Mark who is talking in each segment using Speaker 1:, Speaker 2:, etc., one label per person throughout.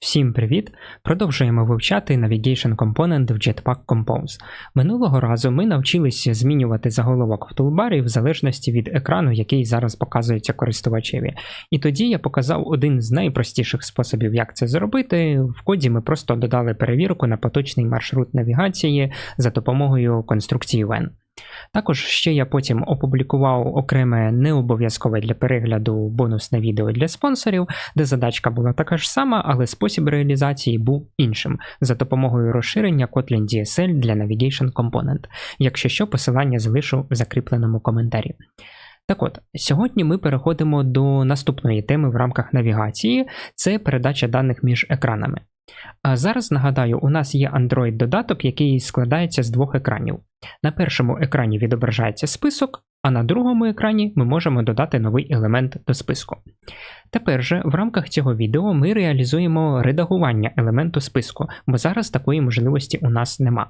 Speaker 1: Всім привіт! Продовжуємо вивчати Navigation Component в Jetpack Compose. Минулого разу ми навчилися змінювати заголовок в тулбарі в залежності від екрану, який зараз показується користувачеві. І тоді я показав один з найпростіших способів, як це зробити. В коді ми просто додали перевірку на поточний маршрут навігації за допомогою конструкції when. Також ще я потім опублікував окреме необов'язкове для перегляду бонусне відео для спонсорів, де задачка була така ж сама, але спосіб реалізації був іншим за допомогою розширення Kotlin DSL для Navigation Component. Якщо що, посилання залишу в закріпленому коментарі. Так от, сьогодні ми переходимо до наступної теми в рамках навігації це передача даних між екранами. А зараз нагадаю, у нас є Android-додаток, який складається з двох екранів. На першому екрані відображається список, а на другому екрані ми можемо додати новий елемент до списку. Тепер же в рамках цього відео ми реалізуємо редагування елементу списку, бо зараз такої можливості у нас нема.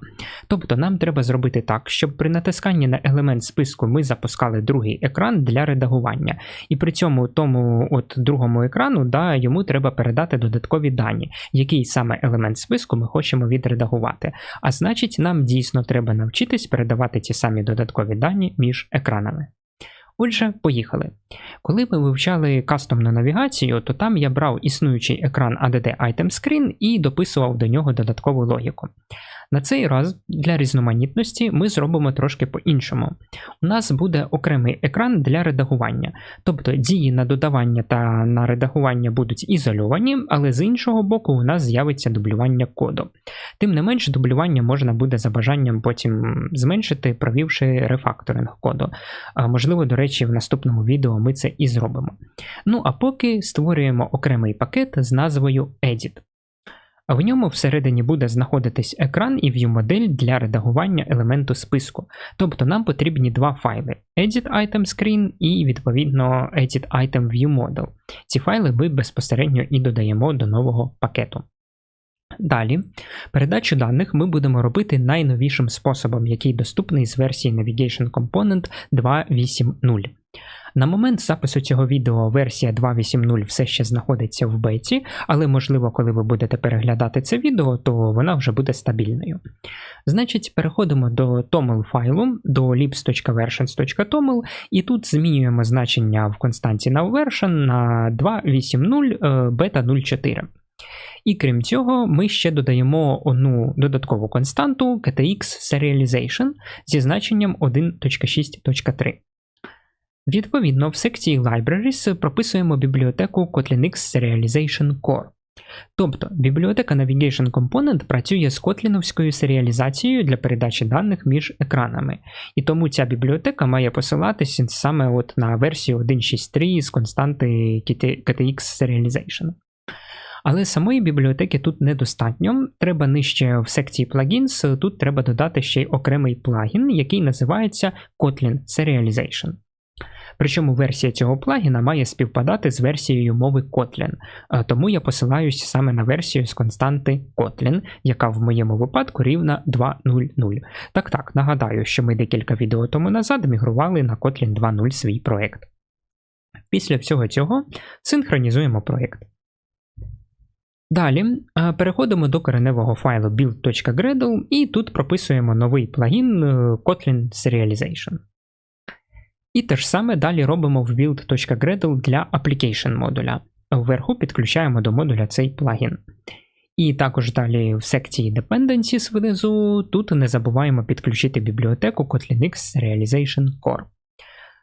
Speaker 1: Тобто нам треба зробити так, щоб при натисканні на елемент списку ми запускали другий екран для редагування. І при цьому тому от другому екрану да, йому треба передати додаткові дані, який саме елемент списку ми хочемо відредагувати. А значить, нам дійсно треба навчитись передавати ті самі додаткові дані між екранами. കാണാമേ Отже, поїхали. Коли ми вивчали кастомну навігацію, то там я брав існуючий екран ADD Item Screen і дописував до нього додаткову логіку. На цей раз для різноманітності ми зробимо трошки по-іншому. У нас буде окремий екран для редагування, тобто дії на додавання та на редагування будуть ізольовані, але з іншого боку, у нас з'явиться дублювання коду. Тим не менш, дублювання можна буде за бажанням потім зменшити, провівши рефакторинг коду. Можливо, до речі, в наступному відео ми це і зробимо. Ну а поки створюємо окремий пакет з назвою Edit. В ньому всередині буде знаходитись екран і view-модель для редагування елементу списку. Тобто нам потрібні два файли: Edit Item Screen і, відповідно, Edit Item View Model. Ці файли ми безпосередньо і додаємо до нового пакету. Далі, передачу даних ми будемо робити найновішим способом, який доступний з версії Navigation Component 2.8.0. На момент запису цього відео версія 2.8.0 все ще знаходиться в беті, але можливо, коли ви будете переглядати це відео, то вона вже буде стабільною. Значить, переходимо до toml файлу, до libs.versions.toml, і тут змінюємо значення в константі nowVersion на 2.8.0 beta 04. І крім цього, ми ще додаємо одну додаткову константу KTX Serialization зі значенням 1.6.3. Відповідно, в секції Libraries прописуємо бібліотеку Kotlin X Serialization Core. Тобто бібліотека Navigation Component працює з котліновською серіалізацією для передачі даних між екранами. І тому ця бібліотека має посилатися саме от на версію 1.6.3 з константи KTX Serialization. Але самої бібліотеки тут недостатньо. Треба нижче в секції Plugins, тут треба додати ще й окремий плагін, який називається Kotlin Serialization. Причому версія цього плагіна має співпадати з версією мови Kotlin, тому я посилаюсь саме на версію з константи Kotlin, яка в моєму випадку рівна 2.0.0. Так так, нагадаю, що ми декілька відео тому назад мігрували на Kotlin 2.0 свій проєкт. Після всього цього синхронізуємо проєкт. Далі переходимо до кореневого файлу build.gradle і тут прописуємо новий плагін е, Kotlin Serialization. І те ж саме далі робимо в build.gradle для application модуля. Вверху підключаємо до модуля цей плагін. І також далі в секції Dependencies внизу тут не забуваємо підключити бібліотеку Kotlin X Realization Core.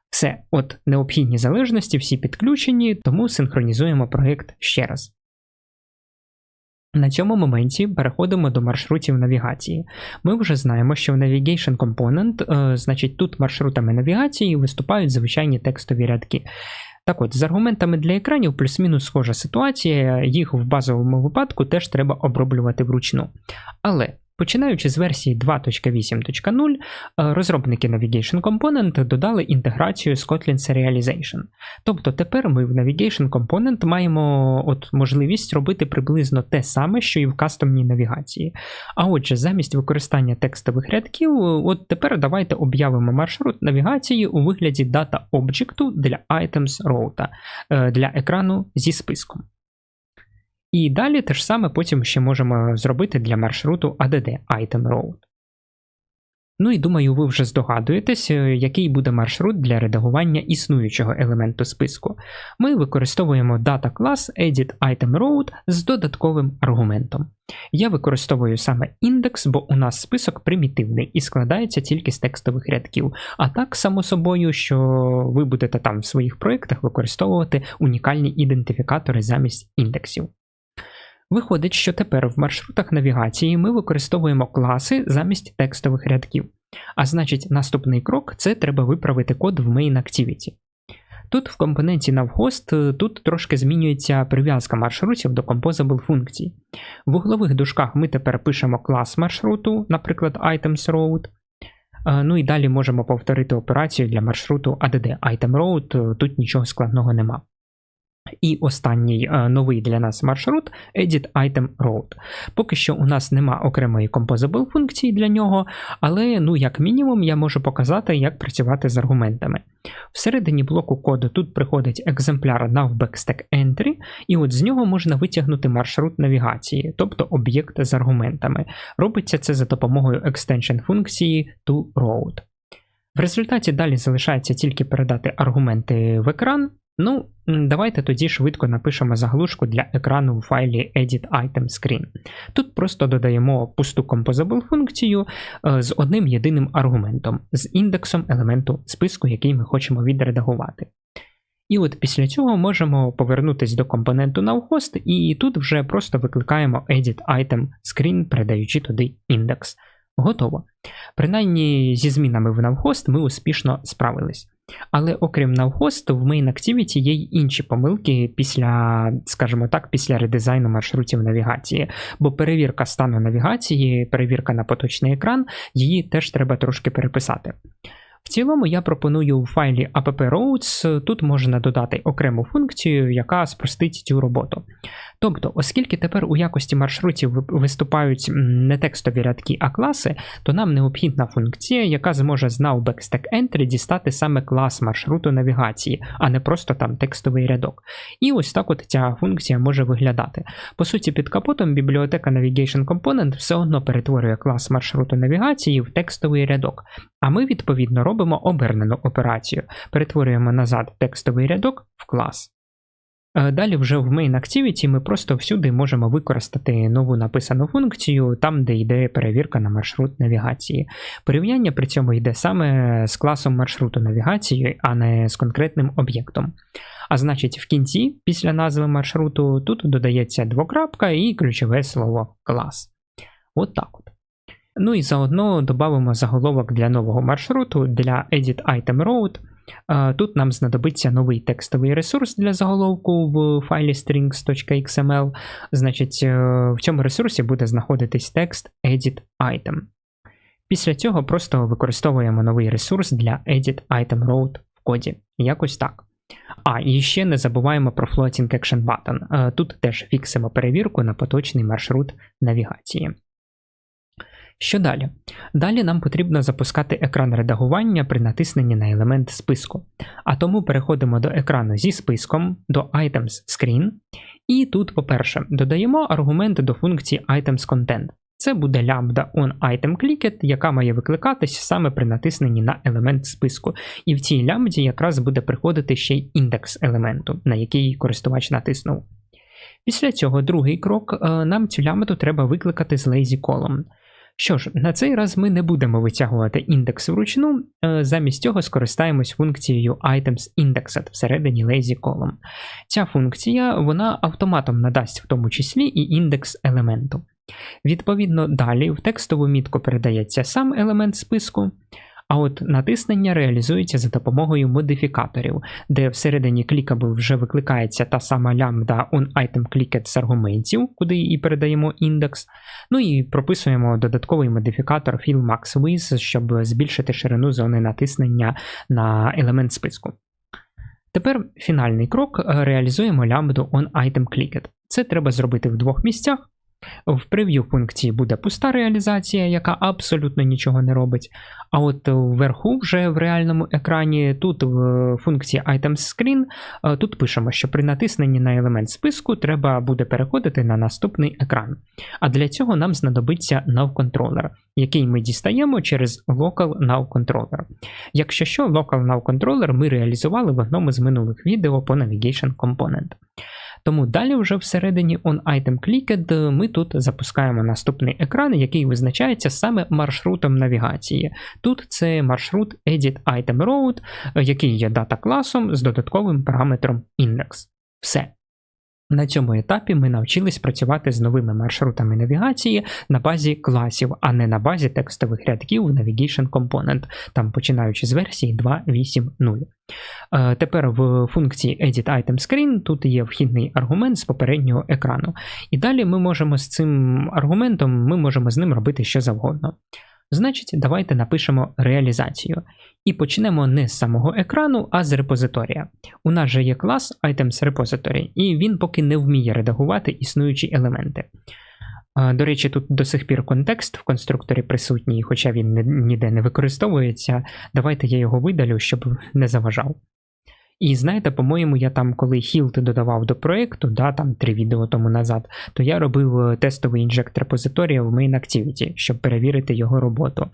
Speaker 1: Все, от необхідні залежності, всі підключені, тому синхронізуємо проєкт ще раз. На цьому моменті переходимо до маршрутів навігації. Ми вже знаємо, що в Navigation Component, е, значить, тут маршрутами навігації виступають звичайні текстові рядки. Так от, з аргументами для екранів плюс-мінус схожа ситуація, їх в базовому випадку теж треба оброблювати вручну. Але Починаючи з версії 2.8.0, е, розробники Navigation Component додали інтеграцію Kotlin Serialization. Тобто тепер ми в Navigation Component маємо от можливість робити приблизно те саме, що і в кастомній навігації. А отже, замість використання текстових рядків, от тепер давайте об'явимо маршрут навігації у вигляді дата об'єкту для Items Route, е, для екрану зі списком. І далі те ж саме потім ще можемо зробити для маршруту ADD Item Road. Ну і думаю, ви вже здогадуєтесь, е, який буде маршрут для редагування існуючого елементу списку. Ми використовуємо data клас Edit Item з додатковим аргументом. Я використовую саме індекс, бо у нас список примітивний і складається тільки з текстових рядків. А так, само собою, що ви будете там в своїх проєктах використовувати унікальні ідентифікатори замість індексів. Виходить, що тепер в маршрутах навігації ми використовуємо класи замість текстових рядків. А значить, наступний крок це треба виправити код в Main Activity. Тут в компоненті navhost тут трошки змінюється прив'язка маршрутів до composable функцій. В углових дужках ми тепер пишемо клас маршруту, наприклад, items road. Ну і далі можемо повторити операцію для маршруту ADD Item Road, тут нічого складного нема. І останній е, новий для нас маршрут Edit Item Road. Поки що у нас нема окремої composable функції для нього, але, ну, як мінімум, я можу показати, як працювати з аргументами. Всередині блоку коду тут приходить екземпляр navbackstack entry, і от з нього можна витягнути маршрут навігації, тобто об'єкт з аргументами. Робиться це за допомогою extension функції toRoad. В результаті далі залишається тільки передати аргументи в екран. Ну, давайте тоді швидко напишемо заглушку для екрану у файлі Edit Item Screen. Тут просто додаємо пусту composable функцію е, з одним єдиним аргументом, з індексом елементу списку, який ми хочемо відредагувати. І от після цього можемо повернутися до компоненту nowhost, і тут вже просто викликаємо Edit Item Screen, передаючи туди індекс. Готово. Принаймні зі змінами в nowhost ми успішно справились. Але окрім навхост, в Main Activity є й інші помилки після, скажімо так, після редизайну маршрутів навігації. Бо перевірка стану навігації, перевірка на поточний екран, її теж треба трошки переписати. В цілому я пропоную в файлі app roads, тут можна додати окрему функцію, яка спростить цю роботу. Тобто, оскільки тепер у якості маршрутів виступають не текстові рядки, а класи, то нам необхідна функція, яка зможе з NowBackstackEntry дістати саме клас маршруту навігації, а не просто там текстовий рядок. І ось так от ця функція може виглядати. По суті, під капотом бібліотека Navigation Component все одно перетворює клас маршруту навігації в текстовий рядок. А ми, відповідно, робимо обернену операцію, перетворюємо назад текстовий рядок в клас. Е, далі вже в Main Activity ми просто всюди можемо використати нову написану функцію, там, де йде перевірка на маршрут навігації. Порівняння при цьому йде саме з класом маршруту навігації, а не з конкретним об'єктом. А значить, в кінці, після назви маршруту, тут додається двокрапка і ключове слово клас. От так от. Ну і заодно додамо заголовок для нового маршруту для Edit Item Road. Тут нам знадобиться новий текстовий ресурс для заголовку в файлі strings.xml. Значить, е, в цьому ресурсі буде знаходитись текст Edit Item. Після цього просто використовуємо новий ресурс для Edit Item Road в коді. Якось так. А, і ще не забуваємо про Floating Action Button. Е, тут теж фіксимо перевірку на поточний маршрут навігації. Що далі? Далі нам потрібно запускати екран редагування при натисненні на елемент списку. А тому переходимо до екрану зі списком, до Items Screen. І тут, по-перше, додаємо аргумент до функції Items Content. Це буде лямбда onItemClicked, яка має викликатись саме при натисненні на елемент списку. І в цій лямбді якраз буде приходити ще й індекс елементу, на який користувач натиснув. Після цього другий крок, е, нам цю лямбду треба викликати з Lazy Column. Що ж, на цей раз ми не будемо витягувати індекс вручну, е, замість цього скористаємось функцією items всередині lazy column. Ця функція вона автоматом надасть в тому числі і індекс елементу. Відповідно, далі в текстову мітку передається сам елемент списку. А от натиснення реалізується за допомогою модифікаторів, де всередині клікабл вже викликається та сама лямбда onItemClicked з аргументів, куди і передаємо індекс. Ну і прописуємо додатковий модифікатор fillMaxWidth, щоб збільшити ширину зони натиснення на елемент списку. Тепер фінальний крок реалізуємо лямбду onItemClicked. Це треба зробити в двох місцях. В прев'ю функції буде пуста реалізація, яка абсолютно нічого не робить. А от вверху, вже в реальному екрані, тут в функції Items Screen, е, тут пишемо, що при натисненні на елемент списку треба буде переходити на наступний екран. А для цього нам знадобиться NavController, який ми дістаємо через Local Controller. Якщо що, Local Controller ми реалізували в одному з минулих відео по Navigation Component. Тому далі вже всередині On-Item Clicked ми тут запускаємо наступний екран, який визначається саме маршрутом навігації. Тут це маршрут Edit Item Route, який є дата класом з додатковим параметром Index. Все. На цьому етапі ми навчились працювати з новими маршрутами навігації на базі класів, а не на базі текстових рядків в Navigation Component, там починаючи з версії 2.8.0. Е, тепер в функції Edit Item Screen тут є вхідний аргумент з попереднього екрану. І далі ми можемо з цим аргументом ми можемо з ним робити що завгодно. Значить, давайте напишемо реалізацію. І почнемо не з самого екрану, а з репозиторія. У нас же є клас Items Repository, і він поки не вміє редагувати існуючі елементи. До речі, тут до сих пір контекст в конструкторі присутній, хоча він ніде не використовується. Давайте я його видалю, щоб не заважав. І знаєте, по-моєму, я там, коли Hilt додавав до проєкту, да, там три відео тому назад, то я робив е, тестовий інжект репозиторія в Main Activity, щоб перевірити його роботу.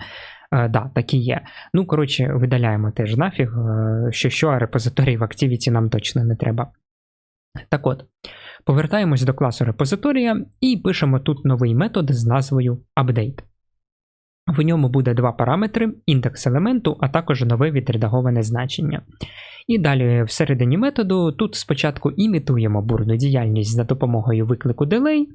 Speaker 1: Е, да, так і є. Ну, коротше, видаляємо теж нафіг, е, що що, а репозиторій в Activity нам точно не треба. Так от, повертаємось до класу репозиторія і пишемо тут новий метод з назвою update. В ньому буде два параметри: індекс елементу, а також нове відредаговане значення. І далі всередині методу тут спочатку імітуємо бурну діяльність за допомогою виклику delay,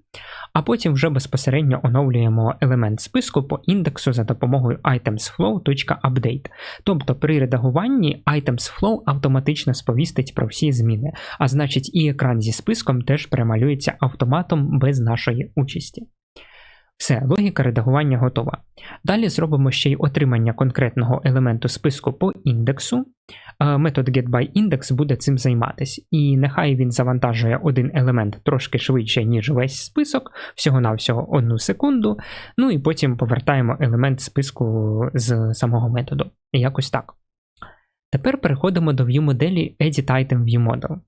Speaker 1: а потім вже безпосередньо оновлюємо елемент списку по індексу за допомогою itemsflow.update. Тобто при редагуванні itemsflow автоматично сповістить про всі зміни, а значить і екран зі списком теж перемалюється автоматом без нашої участі. Все, логіка редагування готова. Далі зробимо ще й отримання конкретного елементу списку по індексу. Е, метод getByIndex буде цим займатися. І нехай він завантажує один елемент трошки швидше, ніж весь список, всього-навсього одну секунду. Ну і потім повертаємо елемент списку з самого методу. Якось так. Тепер переходимо до view моделі Edit Item View Model. Е,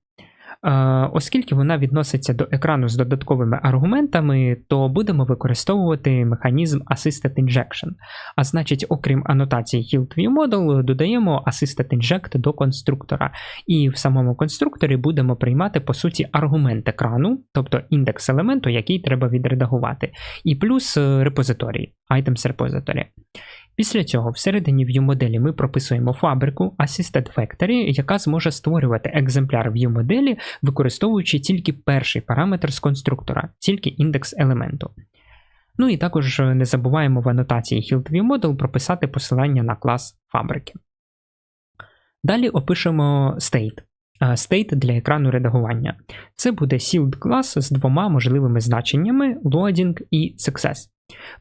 Speaker 1: оскільки вона відноситься до екрану з додатковими аргументами, то будемо використовувати механізм Assisted Injection. А значить, окрім анотації Hilt View Model, додаємо Assisted Inject до конструктора. І в самому конструкторі будемо приймати, по суті, аргумент екрану, тобто індекс елементу, який треба відредагувати, і плюс е, репозиторій, Items Repository. Після цього всередині view моделі ми прописуємо фабрику Assisted Factory, яка зможе створювати екземпляр view моделі, використовуючи тільки перший параметр з конструктора, тільки індекс елементу. Ну і також не забуваємо в анотації Hilt View Model прописати посилання на клас фабрики. Далі опишемо state. State для екрану редагування. Це буде sealed клас з двома можливими значеннями loading і success.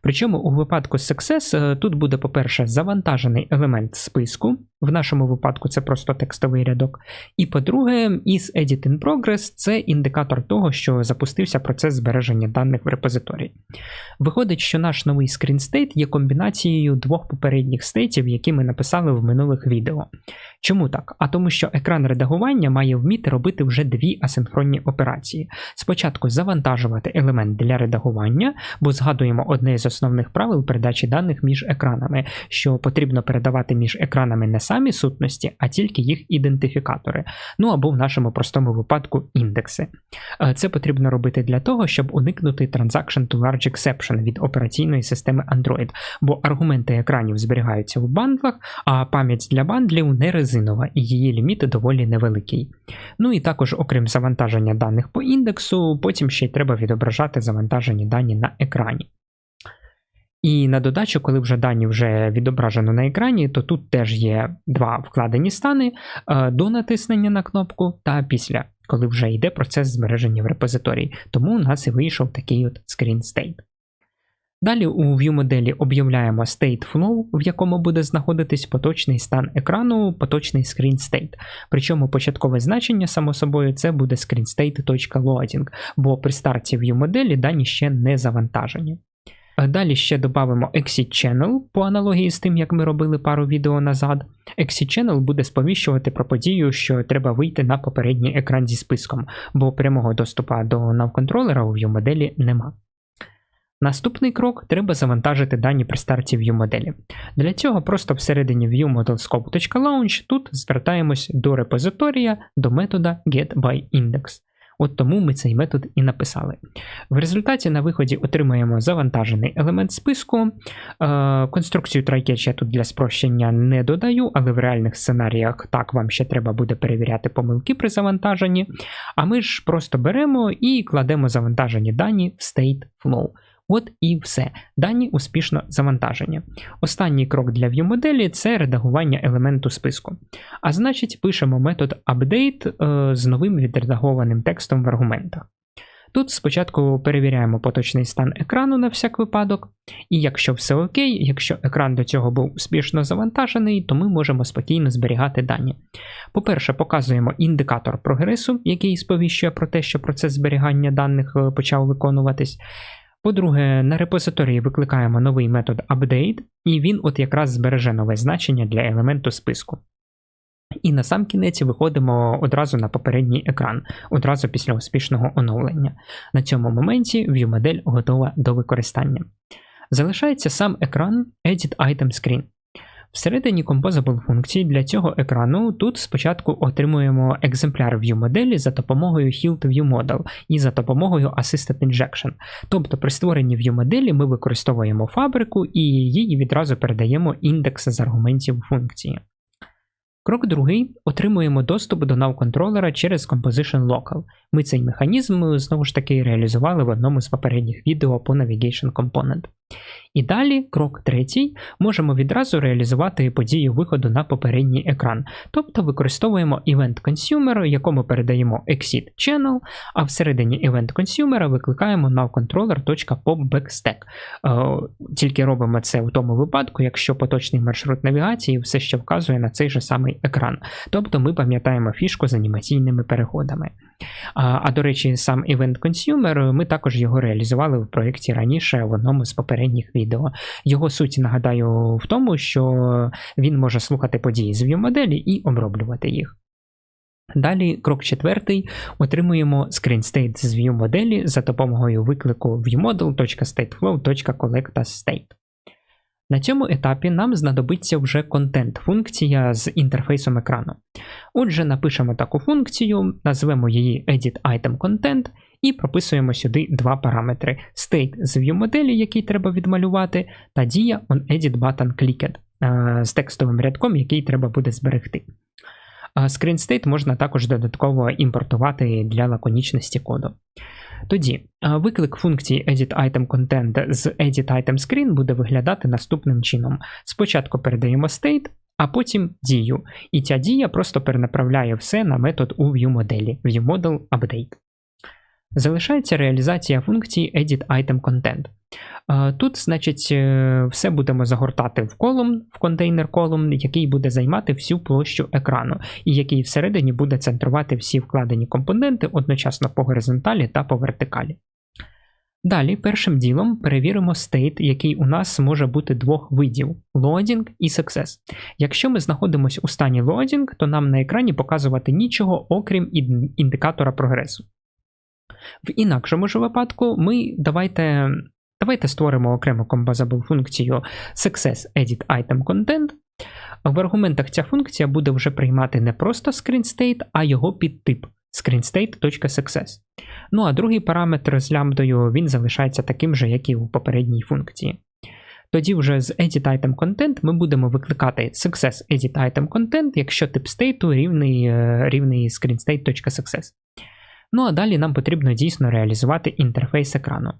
Speaker 1: Причому у випадку Success е, тут буде, по-перше, завантажений елемент списку, в нашому випадку це просто текстовий рядок. І по-друге, is Edit in Progress це індикатор того, що запустився процес збереження даних в репозиторії. Виходить, що наш новий state є комбінацією двох попередніх стейтів, які ми написали в минулих відео. Чому так? А тому, що екран редагування має вміти робити вже дві асинхронні операції. Спочатку завантажувати елемент для редагування, бо згадуємо одне з основних правил передачі даних між екранами, що потрібно передавати між екранами не самі сутності, а тільки їх ідентифікатори. Ну або в нашому простому випадку індекси. Е, це потрібно робити для того, щоб уникнути Transaction to Large Exception від операційної системи Android, бо аргументи екранів зберігаються в бандлах, а пам'ять для бандлів не резинова і її ліміт доволі невеликий. Ну і також, окрім завантаження даних по індексу, потім ще й треба відображати завантажені дані на екрані. І на додачу, коли вже дані вже відображено на екрані, то тут теж є два вкладені стани е, до натиснення на кнопку та після, коли вже йде процес збереження в репозиторії. Тому у нас і вийшов такий от screen state. Далі у view-моделі об'являємо state flow, в якому буде знаходитись поточний стан екрану, поточний screen state. Причому початкове значення, само собою, це буде screenstate.loading, бо при старті view-моделі дані ще не завантажені. Далі ще додамо Exit Channel по аналогії з тим, як ми робили пару відео назад. Exit Channel буде сповіщувати про подію, що треба вийти на попередній екран зі списком, бо прямого доступу до навконтролера у view-моделі нема. Наступний крок треба завантажити дані при старті view-моделі. Для цього просто всередині viewModelScope.launch тут звертаємось до репозиторія до метода getByIndex. От тому ми цей метод і написали. В результаті на виході отримаємо завантажений елемент списку. Е, конструкцію TryCatch я тут для спрощення не додаю, але в реальних сценаріях так вам ще треба буде перевіряти помилки при завантаженні. А ми ж просто беремо і кладемо завантажені дані в State Flow. От і все. Дані успішно завантажені. Останній крок для view-моделі це редагування елементу списку. А значить, пишемо метод update е, з новим відредагованим текстом в аргументах. Тут спочатку перевіряємо поточний стан екрану на всяк випадок, і якщо все окей, якщо екран до цього був успішно завантажений, то ми можемо спокійно зберігати дані. По-перше, показуємо індикатор прогресу, який сповіщує про те, що процес зберігання даних е, почав виконуватись. По-друге, на репозиторії викликаємо новий метод update, і він от якраз збереже нове значення для елементу списку. І на сам кінець виходимо одразу на попередній екран, одразу після успішного оновлення. На цьому моменті view-модель готова до використання. Залишається сам екран Edit Item Screen. Всередині Composable функції для цього екрану тут спочатку отримуємо екземпляр view за допомогою Hilt View Model і за допомогою Assisted Injection. Тобто при створенні view ми використовуємо фабрику і її відразу передаємо індекс з аргументів функції. Крок другий отримуємо доступ до nav-контролера через Composition Local. Ми цей механізм знову ж таки реалізували в одному з попередніх відео по Navigation Component. І далі, крок третій, можемо відразу реалізувати подію виходу на попередній екран. Тобто використовуємо Event Consumer, якому передаємо Exit Channel, а всередині Event Consumer викликаємо nowcontroller.popBackstack. Е, тільки робимо це у тому випадку, якщо поточний маршрут навігації все ще вказує на цей же самий екран. Тобто ми пам'ятаємо фішку з анімаційними переходами. А, а до речі, сам Event Consumer, ми також його реалізували в проєкті раніше в одному з попередніх відео. Його суть, нагадаю, в тому, що він може слухати події з view-моделі і оброблювати їх. Далі, крок четвертий, отримуємо screenState з view-моделі за допомогою виклику viewModel.stateflow.collectAsState. На цьому етапі нам знадобиться вже контент-функція з інтерфейсом екрану. Отже, напишемо таку функцію, назвемо її EditItemContent і прописуємо сюди два параметри: state з view-моделі, який треба відмалювати, та дія onEditButtonClicked е, з текстовим рядком, який треба буде зберегти. ScreenState можна також додатково імпортувати для лаконічності коду. Тоді виклик функції EditItemContent з EditItemScreen буде виглядати наступним чином. Спочатку передаємо state, а потім дію. І ця дія просто перенаправляє все на метод у ViewModel, ViewModel Залишається реалізація функції EditItemContent. Тут, значить, е, все будемо загортати в колум, в контейнер колум, який буде займати всю площу екрану, і який всередині буде центрувати всі вкладені компоненти одночасно по горизонталі та по вертикалі. Далі, першим ділом перевіримо стейт, який у нас може бути двох видів loading і success. Якщо ми знаходимося у стані loading, то нам на екрані показувати нічого, окрім індикатора прогресу. В інакшому ж випадку ми давайте давайте створимо окрему composable функцію Success Edit Item Content. В аргументах ця функція буде вже приймати не просто screenState, а його підтип screenstate.success. Ну а другий параметр з лямбдою він залишається таким же, як і у попередній функції. Тоді вже з EditItemContent ми будемо викликати Success EditItemContent, якщо тип стейту рівний е, рівний screenstate.success. Ну а далі нам потрібно дійсно реалізувати інтерфейс екрану.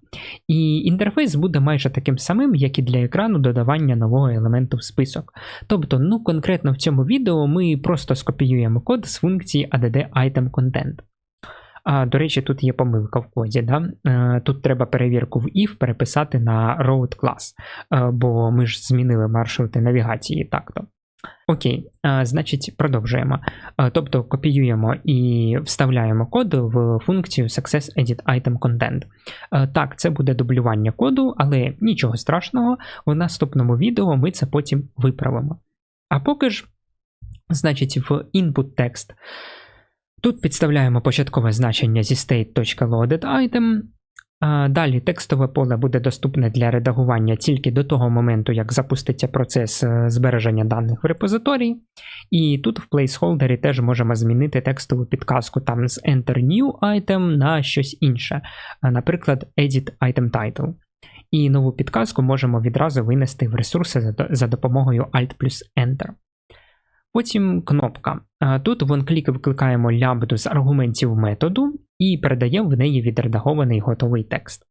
Speaker 1: І інтерфейс буде майже таким самим, як і для екрану додавання нового елементу в список. Тобто, ну конкретно в цьому відео ми просто скопіюємо код з функції add item content. А, До речі, тут є помилка в коді. Да? Е, Тут треба перевірку в if переписати на road class, е, бо ми ж змінили маршрути навігації так-то. Окей, значить, продовжуємо. Тобто копіюємо і вставляємо код в функцію Success Edit Item Content. Так, це буде дублювання коду, але нічого страшного, в наступному відео ми це потім виправимо. А поки ж, значить, в input text тут підставляємо початкове значення зі state.loadedItem. Далі текстове поле буде доступне для редагування тільки до того моменту, як запуститься процес е, збереження даних в репозиторії. І тут в плейсхолдері теж можемо змінити текстову підказку там з Enter New Item на щось інше, наприклад, Edit Item Title. І нову підказку можемо відразу винести в ресурси за допомогою Alt плюс Enter. Потім кнопка. Тут в онклік викликаємо лямбду з аргументів методу і передаємо в неї відредагований готовий текст.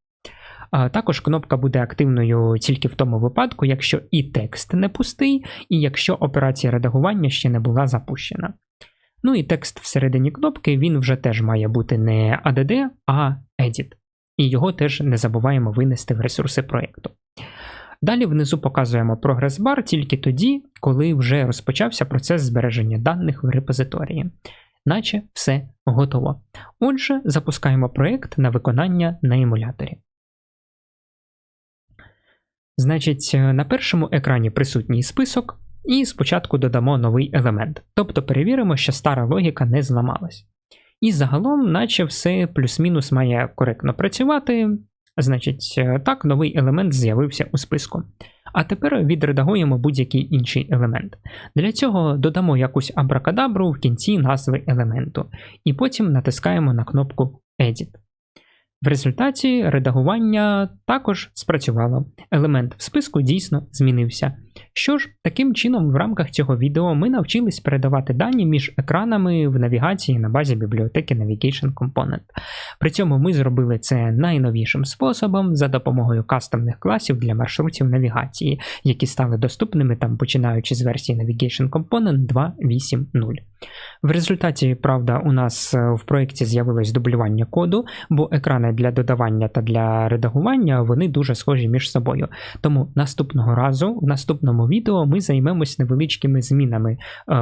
Speaker 1: Також кнопка буде активною тільки в тому випадку, якщо і текст не пустий, і якщо операція редагування ще не була запущена. Ну і текст всередині кнопки він вже теж має бути не add, а edit. І його теж не забуваємо винести в ресурси проєкту. Далі внизу показуємо прогрес-бар тільки тоді, коли вже розпочався процес збереження даних в репозиторії. Наче все готово. Отже, запускаємо проєкт на виконання на емуляторі. Значить, на першому екрані присутній список, і спочатку додамо новий елемент, тобто перевіримо, що стара логіка не зламалась. І загалом, наче все плюс-мінус має коректно працювати. Значить, е, так, новий елемент з'явився у списку. А тепер відредагуємо будь-який інший елемент. Для цього додамо якусь абракадабру в кінці назви елементу, і потім натискаємо на кнопку Edit. В результаті редагування також спрацювало. Елемент в списку дійсно змінився. Що ж, таким чином, в рамках цього відео ми навчились передавати дані між екранами в навігації на базі бібліотеки Navigation Component. При цьому ми зробили це найновішим способом за допомогою кастомних класів для маршрутів навігації, які стали доступними там починаючи з версії Navigation Component 2.8.0. В результаті, правда, у нас е, в проєкті з'явилось дублювання коду, бо екрани для додавання та для редагування вони дуже схожі між собою. Тому наступного разу, в наступному відео, ми займемось невеличкими змінами е,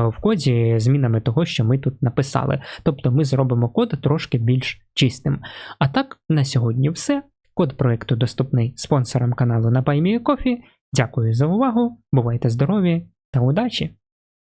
Speaker 1: в коді, змінами того, що ми тут написали. Тобто ми зробимо код трошки більш чистим. А так, на сьогодні все. Код проєкту доступний спонсорам каналу на BuyMeACoffee. Дякую за увагу, бувайте здорові та удачі!